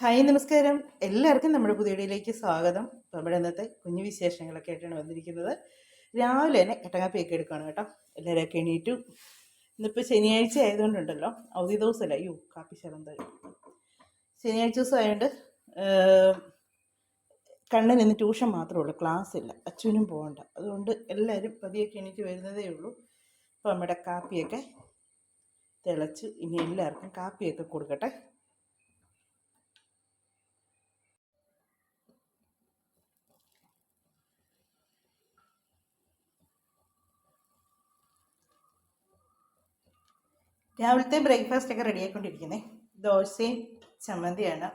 Hi നമസ്കാരം. എല്ലാവർക്കും നമ്മുടെ പുതിയ വീഡിയോയിലേക്ക് സ്വാഗതം. നമ്മുടെ ഇന്നത്തെ കുഞ്ഞു വിശേഷങ്ങളൊക്കെ ആയിട്ടാണ് വന്നിരിക്കുന്നത്. രാവിലെ തന്നെ എട്ടങ്ങാപ്പിയൊക്കെ എടുക്കുകയാണ് കേട്ടോ. എല്ലാവരെയൊക്കെ എണീറ്റു. ഇന്നിപ്പോൾ ശനിയാഴ്ച ആയതുകൊണ്ടുണ്ടല്ലോ. അവധി ദിവസമല്ല? അയ്യോ കാപ്പി ശരം തരും. ശനിയാഴ്ച ദിവസം ആയതുകൊണ്ട് കണ്ണിന് ഇന്ന് ട്യൂഷൻ മാത്രമേ ഉള്ളൂ. ക്ലാസ് ഇല്ല. അച്ഛനും പോകണ്ട. അതുകൊണ്ട് എല്ലാവരും പതിയൊക്കെ എണീറ്റ് വരുന്നതേ ഉള്ളൂ. അപ്പോൾ നമ്മുടെ കാപ്പിയൊക്കെ തിളച്ച് ഇനി എല്ലാവർക്കും കാപ്പിയൊക്കെ കൊടുക്കട്ടെ. രാവിലത്തെ ബ്രേക്ക്ഫാസ്റ്റ് ഒക്കെ റെഡി ആയിക്കൊണ്ടിരിക്കുന്നേ. ദോശയും ചമ്മന്തിയാണ്.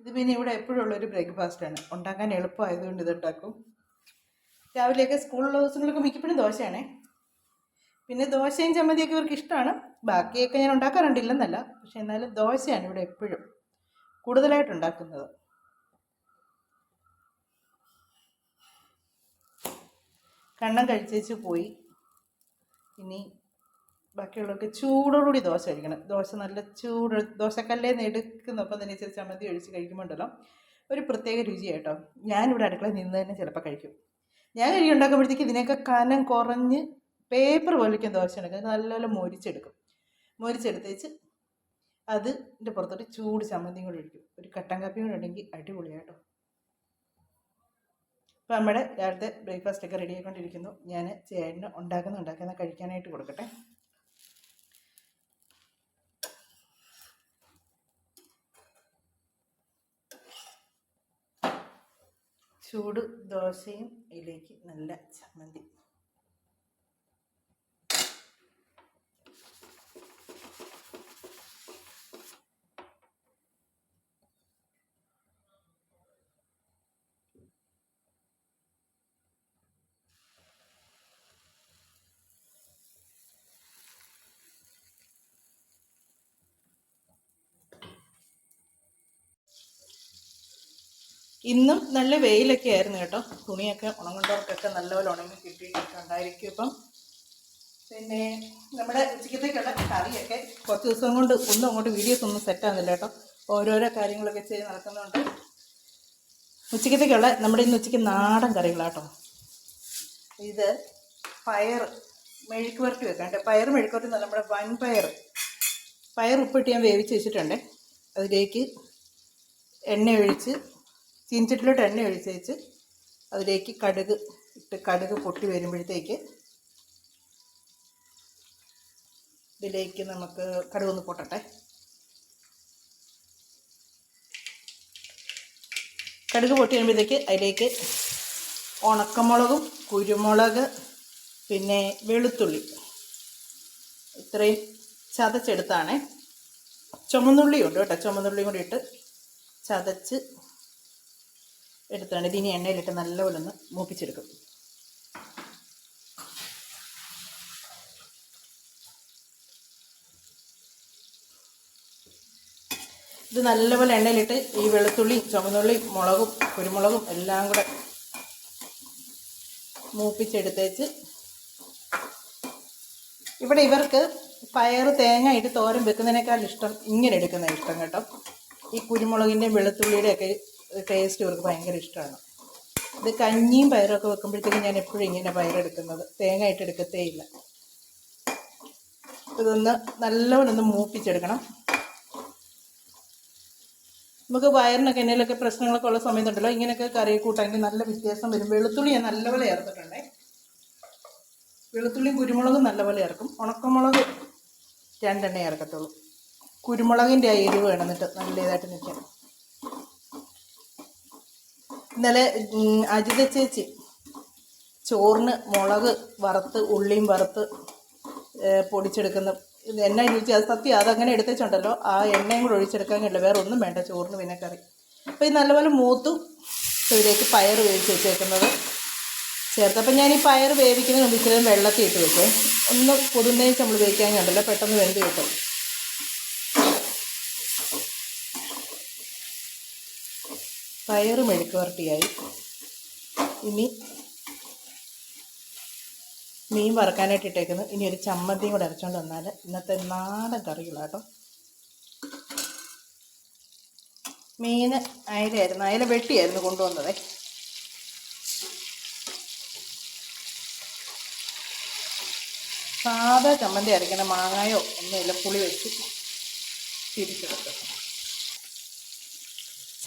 ഇത് പിന്നെ ഇവിടെ എപ്പോഴും ഉള്ളൊരു ബ്രേക്ക്ഫാസ്റ്റാണ് ഉണ്ടാക്കാൻ എളുപ്പമായതുകൊണ്ട് ഇത് ഉണ്ടാക്കും. രാവിലെയൊക്കെ സ്കൂളുള്ള ദിവസങ്ങളൊക്കെ മിക്കപ്പോഴും ദോശയാണേ. പിന്നെ ദോശയും ചമ്മന്തിയൊക്കെ ഇവർക്ക് ഇഷ്ടമാണ്. ബാക്കിയൊക്കെ ഞാൻ ഉണ്ടാക്കാറുണ്ട് ഇല്ലെന്നല്ല പക്ഷെ എന്നാലും ദോശയാണ് ഇവിടെ എപ്പോഴും കൂടുതലായിട്ട് ഉണ്ടാക്കുന്നത്. കണ്ണം കഴിച്ചേച്ച് പോയി. ഇനി ബാക്കിയുള്ളവർക്ക് ചൂടോടുകൂടി ദോശ കഴിക്കണം. ദോശ നല്ല ചൂട് ദോശക്കല്ലേ നിന്ന് എടുക്കുന്നപ്പം തന്നെ ഇച്ചിരി ചമ്മന്തി ഒഴിച്ച് കഴിക്കുമ്പോൾ ഉണ്ടല്ലോ ഒരു പ്രത്യേക രുചിയാട്ടോ ഞാനിവിടെ അടുക്കളയിൽ നിന്ന് തന്നെ ചിലപ്പോൾ കഴിക്കും. ഞാൻ കഴിക്കും ഉണ്ടാക്കുമ്പോഴത്തേക്ക് ഇതിനൊക്കെ കനം കുറഞ്ഞ് പേപ്പർ പോലിരിക്കും ദോശ ഉണ്ടാക്കുക നല്ലപോലെ മൊരിച്ചെടുക്കും. മൊരിച്ചെടുത്തേച്ച് അതിന്റെ പുറത്തോട്ട് ചൂട് ചമ്മന്തിയും കൂടി ഒഴിക്കും. ഒരു കട്ടൻ കാപ്പിയും കൂടെ ഉണ്ടെങ്കിൽ അടിപൊളിയാട്ടോ അപ്പോൾ നമ്മുടെ രാവിലത്തെ ബ്രേക്ക്ഫാസ്റ്റ് ഒക്കെ റെഡി ആയിക്കൊണ്ടിരിക്കുന്നു. ഞാൻ ചേട്ടന് ഉണ്ടാക്കുന്ന ഉണ്ടാക്കുന്ന കഴിക്കാനായിട്ട് കൊടുക്കട്ടെ. ചൂട് ദോശയും ഇതിലേക്ക് നല്ല ചമ്മന്തി. ഇന്നും നല്ല വെയിലൊക്കെ ആയിരുന്നു കേട്ടോ. തുണിയൊക്കെ ഉണങ്ങുന്നവർക്കൊക്കെ നല്ലപോലെ ഉണങ്ങി കിട്ടിയിട്ടൊക്കെ ഉണ്ടായിരിക്കും ഇപ്പം. പിന്നെ നമ്മുടെ ഉച്ചക്കത്തേക്കുള്ള കറിയൊക്കെ കുറച്ച് ദിവസം കൊണ്ട് ഒന്നും അങ്ങോട്ട് വീഡിയോസ് ഒന്നും സെറ്റ് ആകുന്നില്ല കേട്ടോ. ഓരോരോ കാര്യങ്ങളൊക്കെ ചെയ്ത് നടക്കുന്നുണ്ട്. ഉച്ചക്കത്തേക്കുള്ള നമ്മുടെ ഇന്ന് ഉച്ചയ്ക്ക് നാടൻ കറികളാട്ടോ. ഇത് പയർ മെഴുക്ക് പുരട്ടി കേട്ടോ പയർ മെഴുക്ക് നല്ല നമ്മുടെ വൻപയർ പയർ ഉപ്പിട്ട് ഞാൻ വേവിച്ച് വെച്ചിട്ടുണ്ട്. അതിലേക്ക് എണ്ണ ഒഴിച്ച് ചീനച്ചട്ടിലോട്ട് എണ്ണ ഒഴിച്ചേച്ച് അതിലേക്ക് കടുക് ഇട്ട് കടുക് പൊട്ടി വരുമ്പോഴത്തേക്ക് ഇതിലേക്ക് നമുക്ക് കടുക് ഒന്ന് പൊട്ടട്ടെ. കടുക് പൊട്ടി വരുമ്പോഴത്തേക്ക് അതിലേക്ക് ഉണക്കമുളകും കുരുമുളക് പിന്നെ വെളുത്തുള്ളി. ഇത്രയും ചതച്ചെടുത്താണ്. ചുമന്നുള്ളി ഉണ്ട് കേട്ടോ. ചുമന്നുള്ളിയും കൂടി ഇട്ട് ചതച്ച് എടുത്താണ് ഇതിനി എണ്ണയിലിട്ട് നല്ലപോലെ ഒന്ന് മൂപ്പിച്ചെടുക്കും. ഇത് നല്ലപോലെ എണ്ണയിലിട്ട് ഈ വെളുത്തുള്ളി ചുമന്നുള്ളിയും മുളകും കുരുമുളകും എല്ലാം കൂടെ മൂപ്പിച്ചെടുത്തേച്ച് ഇവിടെ ഇവർക്ക് പയർ തേങ്ങ ഇട്ട് തോരൻ വെക്കുന്നതിനേക്കാൾ ഇഷ്ടം ഇങ്ങനെ എടുക്കുന്ന ഇഷ്ടം കേട്ടോ. ഈ കുരുമുളകിന്റെയും വെളുത്തുള്ളിയുടെ ഒക്കെ ടേസ്റ്റ് ഇവർക്ക് ഭയങ്കര ഇഷ്ടമാണ്. ഇത് കഞ്ഞിയും പയറൊക്കെ വെക്കുമ്പോഴത്തേക്കും ഞാൻ എപ്പോഴും ഇങ്ങനെ പയറെടുക്കുന്നത്. തേങ്ങ ഇട്ട് എടുക്കത്തേ ഇല്ല. ഇതൊന്ന് നല്ലവണ്ണം ഒന്ന് മൂപ്പിച്ചെടുക്കണം. നമുക്ക് വയറിനൊക്കെ എന്തെങ്കിലുമൊക്കെ പ്രശ്നങ്ങളൊക്കെ ഉള്ള സമയത്തുണ്ടല്ലോ ഇങ്ങനെയൊക്കെ കറി കൂട്ടാമെങ്കിൽ നല്ല വ്യത്യാസം വരും. വെളുത്തുള്ളി ഞാൻ നല്ലപോലെ ചേർത്തിട്ടുണ്ടേ. വെളുത്തുള്ളിയും കുരുമുളകും നല്ലപോലെ ചേർക്കും. ഉണക്കമുളക് രണ്ടെണ്ണേ ചേർക്കത്തുള്ളൂ. കുരുമുളകിന്റെ ആ എരിവ് വേണം എന്നിട്ട് നല്ല ഇതായിട്ട് നിൽക്കാൻ. ഇന്നലെ അജിത ചേച്ചി ചോറിന് മുളക് വറുത്ത് ഉള്ളിയും വറുത്ത് പൊടിച്ചെടുക്കുന്ന എന്നാ രുചി അത് സത്യം അതങ്ങനെ എടുത്തുണ്ടല്ലോ ആ എണ്ണയും കൂടെ ഒഴിച്ചെടുക്കാൻ കഴിയില്ല. വേറെ ഒന്നും വേണ്ട ചോറിന് പിന്നെ കറി. അപ്പോൾ ഈ നല്ലപോലെ മൂത്തും ഇതിലേക്ക് പയർ വേവിച്ച് വെച്ചേക്കുന്നത്. ചേർത്ത് അപ്പം ഞാൻ ഈ പയർ വേവിക്കുന്നതിന് മുമ്പ് ഇച്ചിരി വെള്ളത്തിൽ ഇട്ട് വെക്കും ഒന്ന് പൊതുന്നേച്ച് നമ്മൾ വേവിക്കാൻ കണ്ടല്ലോ. പെട്ടെന്ന് വെന്ത് കിട്ടും. പയറ് മെഴുക്കുവരട്ടിയായി ഇനി മീൻ വറക്കാനായിട്ട് ഇട്ടേക്കുന്നു. ഇനി ഒരു ചമ്മന്തിയും കൂടെ അരച്ചുകൊണ്ട് വന്നാൽ ഇന്നത്തെ നാടൻ കറികളാട്ടോ മീൻ അയലയായിരുന്നു. അയല വെട്ടിയായിരുന്നു കൊണ്ടുവന്നതേ. സാധാ ചമ്മന്തി അരയ്ക്കണ മാങ്ങായോ ഒന്നുമില്ല. പുളി വെച്ച് തിരിച്ചെടുത്തു.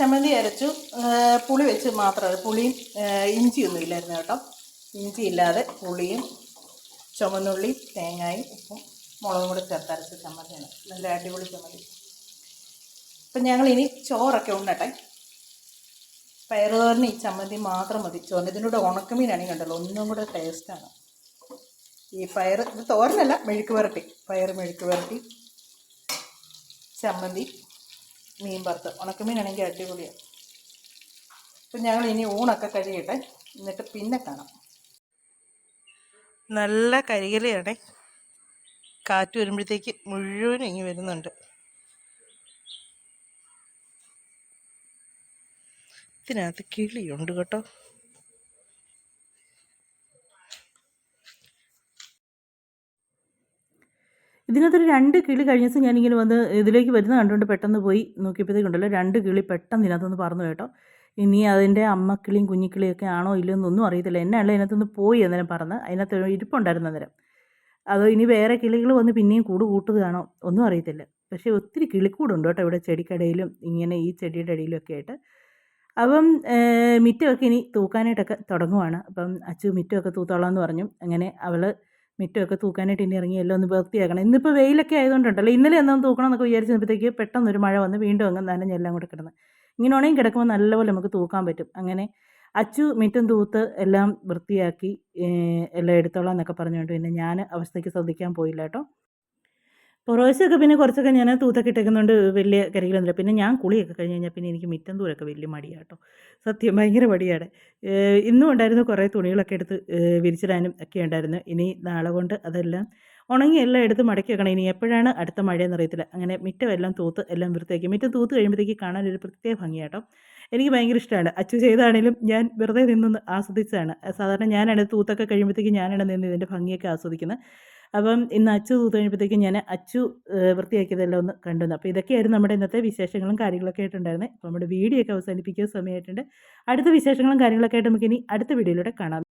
ചമ്മന്തി അരച്ചു. പുളി വെച്ച് മാത്രമല്ല പുളിയും ഇഞ്ചിയൊന്നും ഇല്ലായിരുന്നു കേട്ടോ. ഇഞ്ചി ഇല്ലാതെ പുളിയും ചുമന്നുള്ളി തേങ്ങായും ഉപ്പും മുളകും കൂടി ചേർത്തരച്ച് ചമ്മന്തിയാണ്. നല്ല അടിപൊളി ചമ്മന്തി. അപ്പം ഞങ്ങളിനി ചോറൊക്കെ ഉണ്ടട്ടെ പയറുതോരന് ഈ ചമ്മന്തി മാത്രം മതി. ചോറിന് ഇതിന്റെ കൂടെ ഉണക്കമീനാണെങ്കിൽ കണ്ടല്ലോ. ഒന്നും കൂടെ ടേസ്റ്റാണ് ഈ പയർ ഇത് തോരനല്ല മെഴുക്ക് പുരട്ടി. പയർ മെഴുക്ക് പുരട്ടി. ചമ്മന്തി. മീൻ വറുത്ത്. ഉണക്കമീനാണെങ്കിൽ അടിപൊളിയാണ് അപ്പം ഞങ്ങൾ ഇനി ഊണൊക്കെ കഴിയട്ടെ. എന്നിട്ട് പിന്നെ കാണാം. നല്ല കരികലയാണേ കാറ്റ് വരുമ്പോഴത്തേക്ക് മുഴുവൻ ഇങ്ങി വരുന്നുണ്ട്. ഇതിനകത്ത് കിളിയുണ്ട് കേട്ടോ. ഇതിനകത്തൊരു രണ്ട് കിളി കഴിഞ്ഞ ദിവസം ഞാനിങ്ങനെ വന്ന് ഇതിലേക്ക് വരുന്ന കണ്ടുകൊണ്ട് പെട്ടെന്ന് പോയി നോക്കിയപ്പോഴത്തേക്കുണ്ടല്ലോ രണ്ട് കിളി പെട്ടെന്ന് ഇതിനകത്തുനിന്ന് പറന്നു കേട്ടോ. ഇനി അതിന്റെ അമ്മക്കിളിയും കുഞ്ഞിക്കിളിയൊക്കെ ആണോ ഇല്ലയോ എന്നൊന്നും അറിയത്തില്ല. എന്നല്ല ഇതിനകത്തുനിന്ന് പോയി അന്നേരം പറന്ന്. അതിനകത്ത് ഇരിപ്പുണ്ടായിരുന്നു അന്നേരം. അതോ ഇനി വേറെ കിളികൾ വന്ന് പിന്നെയും കൂട് കൂട്ടുകയാണോ ഒന്നും അറിയത്തില്ല. പക്ഷേ ഒത്തിരി കിളിക്കൂടുണ്ട് കേട്ടോ ഇവിടെ ചെടിക്കടയിലും ഇങ്ങനെ ഈ ചെടിയുടെ ഒക്കെ ആയിട്ട്. അപ്പം മിറ്റമൊക്കെ ഇനി തൂക്കാനായിട്ടൊക്കെ തുടങ്ങുവാണ്. അപ്പം അച്ചു മിറ്റമൊക്കെ തൂത്തോളാം എന്ന് പറഞ്ഞു. അങ്ങനെ അവൾ മിറ്റമൊക്കെ തൂക്കാനായിട്ട് ഇനി ഇറങ്ങി എല്ലാം ഒന്ന് വൃത്തിയാക്കണം. ഇന്നിപ്പോൾ വെയിലൊക്കെ ആയതുകൊണ്ടുണ്ടല്ലോ. ഇന്നലെ എന്നാന്ന് തൂക്കണം എന്നൊക്കെ വിചാരിച്ചപ്പോഴത്തേക്ക് പെട്ടെന്നൊരു മഴ വന്ന് വീണ്ടും അങ്ങ് നനഞ്ഞെല്ലാം കൂടെ കിടന്ന്. ഇങ്ങനെ ഉണങ്ങി കിടക്കുമ്പോൾ നല്ലപോലെ നമുക്ക് തൂക്കാൻ പറ്റും. അങ്ങനെ അച്ചു മിറ്റം തൂത്ത് എല്ലാം വൃത്തിയാക്കി എല്ലാം എടുത്തോളാം എന്നൊക്കെ പറഞ്ഞുകൊണ്ട് പിന്നെ ഞാൻ അവസ്ഥയ്ക്ക് ശ്രദ്ധിക്കാൻ പോയില്ല കേട്ടോ. പ്രാവശ്യമൊക്കെ പിന്നെ കുറച്ചൊക്കെ ഞാൻ തൂത്തൊക്കെ ഇട്ടേക്കുന്നുണ്ട് വലിയ കരികളൊന്നുമില്ല പിന്നെ ഞാൻ കുളിയൊക്കെ കഴിഞ്ഞ് കഴിഞ്ഞാൽ പിന്നെ എനിക്ക് മിറ്റം തൂരൊക്കെ വലിയ മടിയാണ് കേട്ടോ. സത്യം ഭയങ്കര മടിയാണ്. ഇന്നും ഉണ്ടായിരുന്നു കുറേ തുണികളൊക്കെ എടുത്ത് വിരിച്ചിടാനും ഒക്കെ ഉണ്ടായിരുന്നു. ഇനി നാളെ കൊണ്ട് അതെല്ലാം ഉണങ്ങി എല്ലാം എടുത്ത് മടക്കി വെക്കണം. ഇനി എപ്പോഴാണ് അടുത്ത മഴയെന്ന് അറിയത്തില്ല. അങ്ങനെ മിറ്റം എല്ലാം തൂത്ത് എല്ലാം വൃത്തിയാക്കി. മിറ്റം തൂത്ത് കഴിയുമ്പോഴത്തേക്ക് കാണാൻ ഒരു പ്രത്യേക ഭംഗിയാട്ടോ എനിക്ക് ഭയങ്കര ഇഷ്ടമാണ്. അച്ചു ചെയ്താണെങ്കിലും ഞാൻ വെറുതെ നിന്നൊന്ന് ആസ്വദിച്ചതാണ്. സാധാരണ ഞാനാണ് തൂത്തൊക്കെ കഴിയുമ്പോഴത്തേക്ക് ഞാനാണ് നിന്ന് ഇതിന്റെ ഭംഗിയൊക്കെ ആസ്വദിക്കുന്നത്. അപ്പം ഇന്ന് അച്ചു തൂത്ത് ഞാൻ അച്ചു വൃത്തിയാക്കിയതെല്ലാം ഒന്ന് കണ്ടുവന്നു. അപ്പോൾ ഇതൊക്കെയായിരുന്നു നമ്മുടെ ഇന്നത്തെ വിശേഷങ്ങളും കാര്യങ്ങളൊക്കെ ആയിട്ടുണ്ടായിരുന്നത് അപ്പോൾ നമ്മുടെ വീഡിയോ ഒക്കെ അവസാനിപ്പിക്കുന്ന സമയമായിട്ടുണ്ട്. അടുത്ത വിശേഷങ്ങളും കാര്യങ്ങളൊക്കെ ആയിട്ട് നമുക്ക് ഇനി അടുത്ത വീഡിയോയിലൂടെ കാണാം.